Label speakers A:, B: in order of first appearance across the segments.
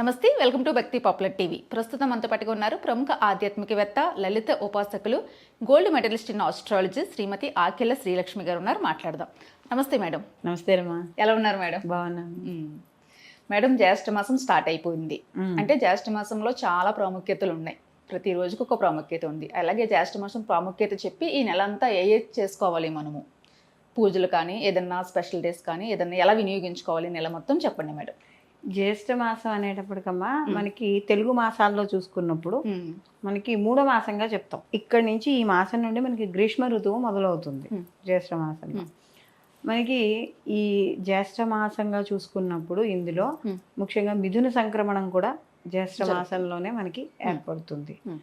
A: నమస్తే welcome to Bhakti popular TV. ప్రస్తుతం మనతో పాటుగా ఉన్నారు ప్రముఖ ఆధ్యాత్మికవేత్త లలిత ఉపాసకులు gold medalist in astrology Srimathi Akella Srilakshmi garu ఉన్నారు. మాట్లాడదాం. నమస్తే మేడం.
B: నమస్తే
A: ఎలా ఉన్నారు మేడం?
B: బాగున్నాను.
A: మేడం జ్యేష్ఠ మాసం స్టార్ట్ అయిపోయింది. అంటే జ్యేష్ఠ మాసంలో చాలా ప్రాముఖ్యతలు ఉన్నాయి. ప్రతి రోజుకు ఒక ప్రాముఖ్యత ఉంది. అలాగే జ్యేష్ఠ మాసం ప్రాముఖ్యత చెప్పి ఈ నెల అంతా ఏ ఏ చేసుకోవాలి మనము? పూజలు కానీ ఏదన్నా స్పెషల్ డేస్ కానీ ఏదన్నా ఎలా వినియోగించుకోవాలి? నెల మొత్తం చెప్పండి మేడం.
B: జ్యేష్ఠ మాసం అనేటప్పటికమ్మా మనకి తెలుగు మాసాల్లో చూసుకున్నప్పుడు. మనకి మూడో మాసంగా చెప్తాం ఇక్కడి నుంచి ఈ మాసం నుండి మనకి గ్రీష్మ ఋతువు మొదలవుతుంది. జ్యేష్ఠ మాసంలో. మనకి ఈ జ్యేష్ఠ మాసంగా చూసుకున్నప్పుడు ఇందులో. ముఖ్యంగా మిథున సంక్రమణం కూడా జ్యేష్ఠ మాసంలోనే మనకి ఏర్పడుతుంది
A: మ్మ్.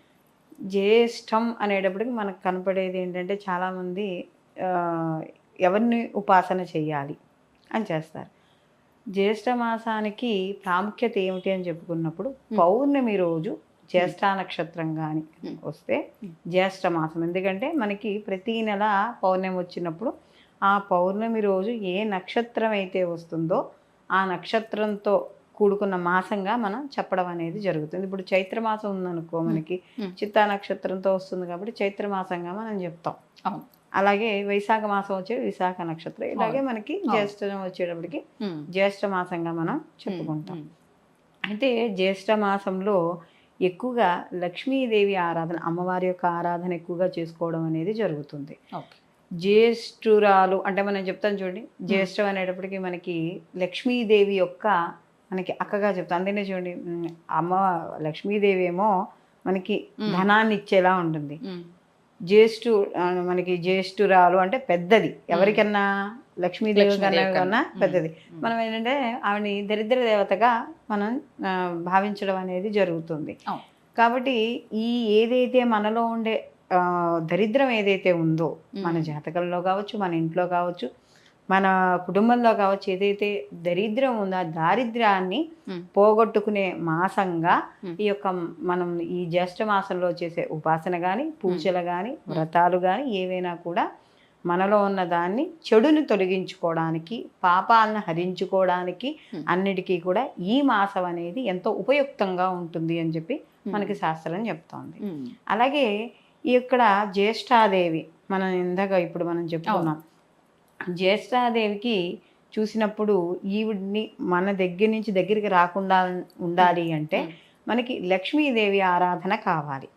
B: జ్యేష్టం అనేటప్పటికి మనకు కనపడేది ఏంటంటే చాలామంది ఎవరిని ఉపాసన చేయాలి అని చేస్తారు జ్యేష్ఠ మాసానికి ప్రాముఖ్యత ఏమిటి అని చెప్పుకున్నప్పుడు పౌర్ణమి రోజు జ్యేష్ఠ నక్షత్రం కానీ వస్తే జ్యేష్ఠ మాసం. ఎందుకంటే మనకి ప్రతి నెల పౌర్ణమి వచ్చినప్పుడు ఆ పౌర్ణమి రోజు ఏ నక్షత్రం అయితే వస్తుందో ఆ నక్షత్రంతో కూడుకున్న మాసంగా మనం చెప్పడం అనేది జరుగుతుంది. ఇప్పుడు చైత్ర మాసం ఉందనుకో మనకి. చిత్తా నక్షత్రంతో వస్తుంది కాబట్టి చైత్ర మాసంగా మనం చెప్తాం.
A: అవును.
B: అలాగే వైశాఖ మాసం వచ్చే విశాఖ నక్షత్రం. ఇలాగే మనకి జ్యేష్ఠం వచ్చేటప్పటికి. జ్యేష్ఠ మాసంగా మనం చెప్పుకుంటాం. అయితే జ్యేష్ఠ మాసంలో ఎక్కువగా లక్ష్మీదేవి ఆరాధన అమ్మవారి యొక్క ఆరాధన ఎక్కువగా చేసుకోవడం అనేది జరుగుతుంది. జ్యేష్ఠురాలు అంటే మనం చెప్తాం చూడండి జ్యేష్ఠం అనేటప్పటికి మనకి లక్ష్మీదేవి యొక్క మనకి అక్కగా చెప్తాం. అందుకనే చూడండి అమ్మ లక్ష్మీదేవి ఏమో మనకి ధనాన్ని ఇచ్చేలా ఉంటుంది. జ్యేష్ఠు మనకి జ్యేష్ఠురాలు అంటే పెద్దది. ఎవరికన్నా లక్ష్మీదేవి కన్నా. పెద్దది. మనం ఏంటంటే ఆవిడని దరిద్ర దేవతగా మనం భావించడం అనేది జరుగుతుంది. కాబట్టి ఈ ఏదైతే మనలో ఉండే దరిద్రం ఏదైతే ఉందో మన జాతకంలో కావచ్చు మన ఇంట్లో కావచ్చు మన కుటుంబంలో కావచ్చు ఏదైతే దరిద్రం ఉందో ఆ దారిద్ర్యాన్ని. పోగొట్టుకునే మాసంగా. ఈ యొక్క మనం ఈ జ్యేష్ఠ మాసంలో చేసే ఉపాసన కానీ పూజలు కానీ వ్రతాలు కానీ ఏవైనా కూడా మనలో ఉన్న దాన్ని చెడుని తొలగించుకోవడానికి పాపాలను హరించుకోవడానికి. అన్నిటికీ కూడా ఈ మాసం అనేది ఎంతో ఉపయుక్తంగా ఉంటుంది అని చెప్పి మనకి శాస్త్రం చెప్తోంది. అలాగే ఈ ఇక్కడ జ్యేష్ఠాదేవి మనం ఇందాక ఇప్పుడు మనం చెప్పుకున్నాం జ్యేష్ఠాదేవికి చూసినప్పుడు ఈవిడ్ని మన దగ్గర నుంచి దగ్గరికి రాకుండా ఉండాలి అంటే మనకి లక్ష్మీదేవి ఆరాధన కావాలి.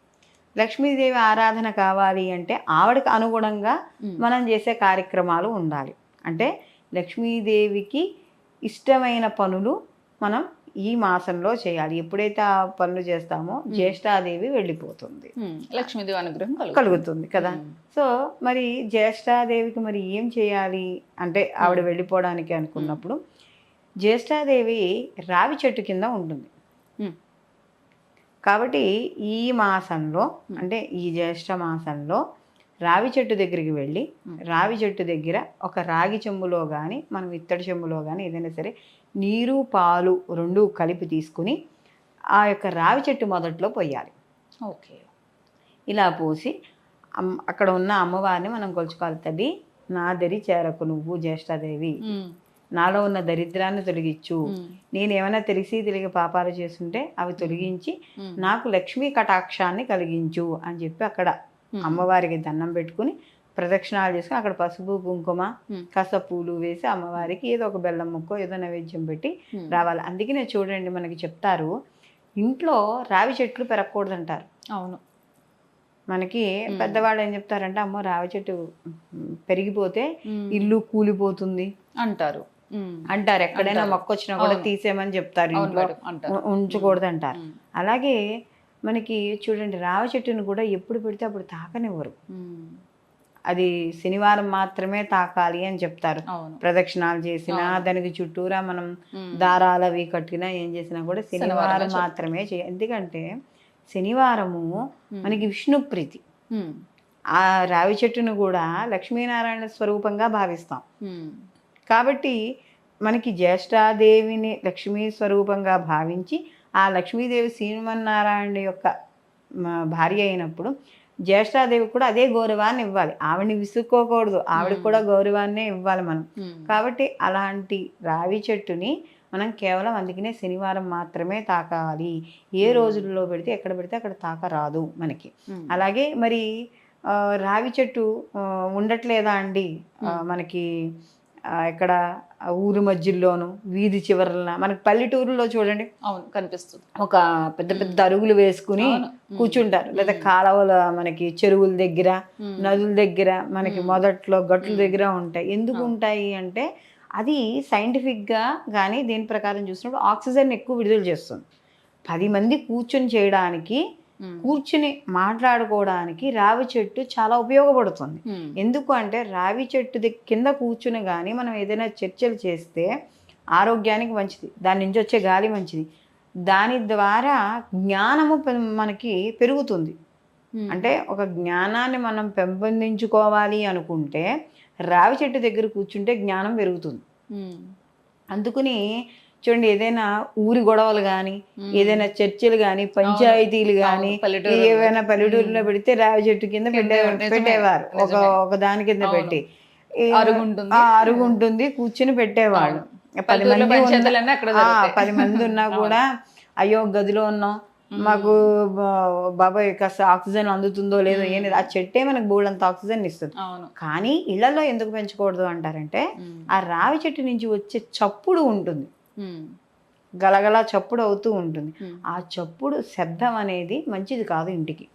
B: లక్ష్మీదేవి ఆరాధన కావాలి అంటే ఆవిడకి అనుగుణంగా. మనం చేసే కార్యక్రమాలు ఉండాలి. అంటే లక్ష్మీదేవికి ఇష్టమైన పనులు మనం ఈ మాసంలో చేయాలి. ఎప్పుడైతే ఆ పనులు చేస్తామో జ్యేష్ఠాదేవి వెళ్ళిపోతుంది.
A: లక్ష్మీదేవి అనుగ్రహం కలుగుతుంది.
B: కదా. సో మరి జ్యేష్ఠాదేవికి మరి ఏం చేయాలి? అంటే ఆవిడ వెళ్ళిపోవడానికి అనుకున్నప్పుడు జ్యేష్ఠాదేవి రావి చెట్టు కింద ఉంటుంది. కాబట్టి ఈ మాసంలో అంటే ఈ జ్యేష్ఠ మాసంలో రావి చెట్టు దగ్గరికి వెళ్ళి రావి చెట్టు దగ్గర ఒక రాగి చెంబులో కానీ మనం ఇత్తడి చెంబులో కానీ ఏదైనా సరే నీరు పాలు రెండు కలిపి తీసుకుని ఆ యొక్క రావి చెట్టు మొదట్లో పోయాలి
A: ఓకే
B: ఇలా పోసి అక్కడ ఉన్న అమ్మవారిని మనం కొలుచుకోవాలి తల్లి నా దరి చేరకు నువ్వు జ్యేష్ఠాదేవి. నాలో ఉన్న దరిద్రాన్ని తొలగించు
A: మ్మ్.
B: నేను ఏమైనా తెలిసి తెలియ పాపాలు చేస్తుంటే అవి తొలగించి. నాకు లక్ష్మీ కటాక్షాన్ని కలిగించు అని చెప్పి అక్కడ
A: మ్మ్.
B: అమ్మవారికి దండం పెట్టుకుని ప్రదక్షిణాలు చేసుకుని అక్కడ పసుపు కుంకుమ. కాస్త పూలు వేసి అమ్మవారికి ఏదో ఒక బెల్లం ముక్కో ఏదో నైవేద్యం పెట్టి. రావాలి అందుకనే చూడండి మనకి చెప్తారు ఇంట్లో రావి చెట్లు పెరగకూడదంటారు
A: అవును
B: మనకి పెద్దవాళ్ళు ఏం చెప్తారంటే అమ్మో రావి చెట్టు పెరిగిపోతే. ఇల్లు కూలిపోతుంది
A: అంటారు.
B: అంటారు ఎక్కడైనా మొక్క వచ్చినా కూడా. తీసేయమని చెప్తారు ఇంట్లో
A: అంటారు
B: ఉంచకూడదు అంటారు. అలాగే మనకి చూడండి రావి చెట్టును కూడా ఎప్పుడు పెడితే అప్పుడు తాకనివ్వరు. అది శనివారం మాత్రమే తాకాలి అని చెప్తారు. ప్రదక్షిణాలు చేసినా దానికి చుట్టూరా మనం. దారాలు అవి కట్టినా ఏం చేసినా కూడా శనివారం మాత్రమే చేయాలి. ఎందుకంటే శనివారము మనకి విష్ణు ప్రీతి.
A: మ్మ్.
B: ఆ రావి చెట్టును కూడా లక్ష్మీనారాయణ స్వరూపంగా భావిస్తాం. కాబట్టి మనకి జ్యేష్ఠాదేవిని లక్ష్మీ స్వరూపంగా భావించి ఆ లక్ష్మీదేవి శ్రీమన్నారాయణ యొక్క భార్య అయినప్పుడు జ్యేష్ఠాదేవి కూడా అదే గౌరవాన్ని ఇవ్వాలి. ఆవిడని విసుక్కోకూడదు. ఆవిడకి కూడా గౌరవాన్నే ఇవ్వాలి మనం. కాబట్టి అలాంటి రావి చెట్టుని మనం కేవలం అందుకనే శనివారం మాత్రమే తాకాలి. ఏ రోజుల్లో పెడితే ఎక్కడ పెడితే అక్కడ తాకరాదు మనకి. అలాగే మరి రావి చెట్టు ఉండట్లేదా అండి? మనకి ఇక్కడ ఊరు మధ్యలోను వీధి చివరన మనకి పల్లెటూరులో చూడండి.
A: అవును కనిపిస్తుంది.
B: ఒక పెద్ద పెద్ద అరుగులు వేసుకుని. కూర్చుంటారు. లేదా కాలువల మనకి చెరువుల దగ్గర. నదుల దగ్గర మనకి మొదట్లో గట్ల దగ్గర ఉంటాయి. ఎందుకు ఉంటాయి అంటే అది సైంటిఫిక్గా కానీ దీని ప్రకారం చూసినప్పుడు ఆక్సిజన్ ఎక్కువ విడుదల చేస్తుంది. పది మంది కూర్చొని చేయడానికి. కూర్చుని మాట్లాడుకోవడానికి రావి చెట్టు చాలా ఉపయోగపడుతుంది. ఎందుకు అంటే రావి చెట్టు కింద కూర్చుని కానీ మనం ఏదైనా చర్చలు చేస్తే ఆరోగ్యానికి మంచిది దాని నుంచి వచ్చే గాలి మంచిది దాని ద్వారా జ్ఞానము మనకి పెరుగుతుంది. అంటే ఒక జ్ఞానాన్ని మనం పెంపొందించుకోవాలి అనుకుంటే రావి చెట్టు దగ్గర కూర్చుంటే జ్ఞానం పెరుగుతుంది. అందుకని చూడండి ఏదైనా ఊరి గొడవలు కానీ ఏదైనా చర్చలు కానీ పంచాయతీలు కానీ. ఏవైనా పల్లెటూరులో పెడితే రావి చెట్టు కింద పెట్టే పెట్టేవారు ఒక. ఒక దాని కింద. పెట్టి
A: అరుగు ఉంటుంది.
B: కూర్చుని పెట్టేవాళ్ళు పది మంది. పది మంది ఉన్నా కూడా అయ్యో గదిలో ఉన్నాం మాకు బాబాయ్ కాస్త ఆక్సిజన్ అందుతుందో లేదో ఏం లేదు ఆ చెట్టే మనకు బోళ్ళంత ఆక్సిజన్ ఇస్తుంది కానీ ఇళ్ళలో ఎందుకు పెంచకూడదు అంటారంటే. ఆ రావి చెట్టు నుంచి వచ్చే చప్పుడు ఉంటుంది. గలగల చప్పుడు అవుతూ ఉంటుంది. ఆ చప్పుడు శబ్దం అనేది మంచిది కాదు ఇంటికి.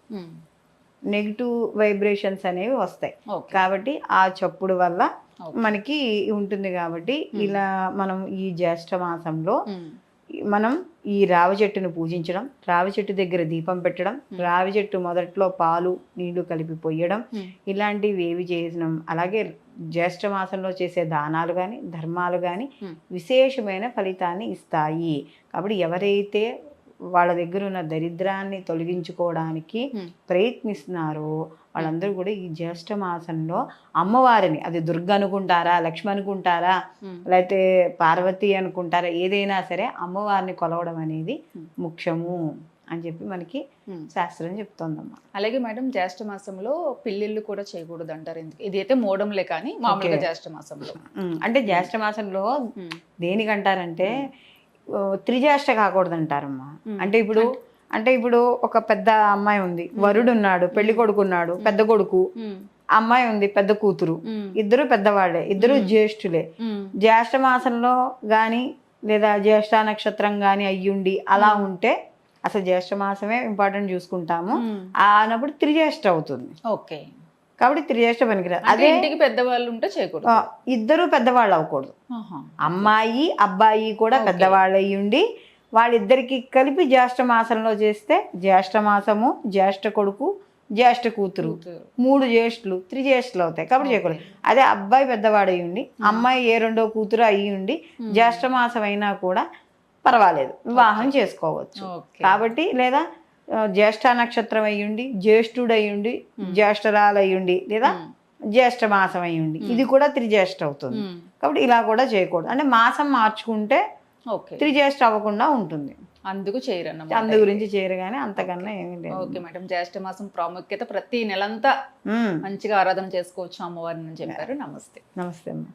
B: నెగిటివ్ వైబ్రేషన్స్ అనేవి వస్తాయి కాబట్టి ఆ చప్పుడు వల్ల. మనకి ఉంటుంది కాబట్టి ఇలా మనం ఈ జ్యేష్ఠ మాసంలో. మనం ఈ రావి చెట్టును పూజించడం రావి చెట్టు దగ్గర దీపం పెట్టడం రావి చెట్టు మొదట్లో పాలు నీళ్ళు కలిపి పొయ్యడం
A: ఉమ్.
B: ఇలాంటివి ఏవి చేసినాం అలాగే జ్యేష్ఠ మాసంలో చేసే దానాలు కానీ ధర్మాలు కానీ. విశేషమైన ఫలితాన్ని ఇస్తాయి కాబట్టి ఎవరైతే వాళ్ళ దగ్గర ఉన్న దరిద్రాన్ని తొలగించుకోవడానికి. ప్రయత్నిస్తున్నారో వాళ్ళందరూ కూడా ఈ జ్యేష్ఠ మాసంలో అమ్మవారిని అది దుర్గ అనుకుంటారా లక్ష్మి అనుకుంటారా. లేకపోతే పార్వతి అనుకుంటారా ఏదైనా సరే అమ్మవారిని కొలవడం అనేది ముఖ్యము అని చెప్పి మనకి. శాస్త్రం చెప్తోందమ్మా
A: అలాగే మేడం జ్యేష్ఠ మాసంలో పెళ్ళిళ్ళు కూడా చేయకూడదు అంటారు ఎందుకు ఇది అయితే మోడంలే కానీ మామూలుగా జ్యేష్ఠ మాసంలో
B: అంటే జ్యేష్ఠ మాసంలో. దేనికంటారంటే ఓ, త్రిజ్యేష్ఠ కాకూడదు అంటారమ్మా. అంటే ఇప్పుడు అంటే ఇప్పుడు ఒక పెద్ద అమ్మాయి ఉంది. వరుడు ఉన్నాడు పెళ్ళి కొడుకు ఉన్నాడు పెద్ద కొడుకు. అమ్మాయి ఉంది పెద్ద కూతురు. ఇద్దరు పెద్దవాళ్ళే ఇద్దరు జ్యేష్ఠులే. జ్యేష్ఠ మాసంలో కానీ లేదా జ్యేష్ఠ నక్షత్రం కానీ అయ్యుండి అలా ఉంటే అసలు జ్యేష్ఠ మాసమే ఇంపార్టెంట్ చూసుకుంటాము. అన్నప్పుడు త్రిజ్యేష్ఠ అవుతుంది.
A: ఓకే.
B: కాబట్టి త్రిజ్యేష్ఠ పనికిరాదు.
A: అదే ఇంటికి పెద్దవాళ్ళు ఉంటే చేయకూడదు.
B: ఇద్దరు పెద్దవాళ్ళు అవ్వకూడదు. అమ్మాయి అబ్బాయి కూడా పెద్దవాళ్ళు అయ్యి ఉండి వాళ్ళిద్దరికి కలిపి జ్యేష్ఠ మాసంలో చేస్తే జ్యేష్ఠ మాసము జ్యేష్ఠ కొడుకు జ్యేష్ఠ కూతురు. మూడు జ్యేష్ఠులు త్రిజ్యేష్ఠులు అవుతాయి. కాబట్టి చేయకూడదు. అదే అబ్బాయి పెద్దవాడు అయ్యి ఉండి అమ్మాయి ఏ రెండో కూతురు అయ్యి ఉండి జ్యేష్ఠ మాసం అయినా కూడా పర్వాలేదు. వివాహం చేసుకోవచ్చు. కాబట్టి లేదా జ్యేష్ఠ నక్షత్రం అయ్యుండి జ్యేష్ఠుడు అయ్యుండి జ్యేష్ఠరాలు అయ్యుండి లేదా జ్యేష్ఠ మాసం అయ్యుండి ఇది కూడా త్రిజ్యేష్ఠ అవుతుంది. కాబట్టి ఇలా కూడా చేయకూడదు. అంటే మాసం మార్చుకుంటే
A: ఓకే.
B: త్రిజ్యేష్ఠ అవ్వకుండా ఉంటుంది.
A: అందుకు చేయరన్నమాట
B: అందు గురించి చేయరు కానీ అంతకన్నా ఏమీ లేదు.
A: Okay madam. జ్యేష్ఠ మాసం ప్రాముఖ్యత ప్రతి నెలంతా. మంచిగా ఆరాధన చేసుకోవచ్చు అమ్మవారిని అని చెప్పారు. నమస్తే.
B: నమస్తే అమ్మా.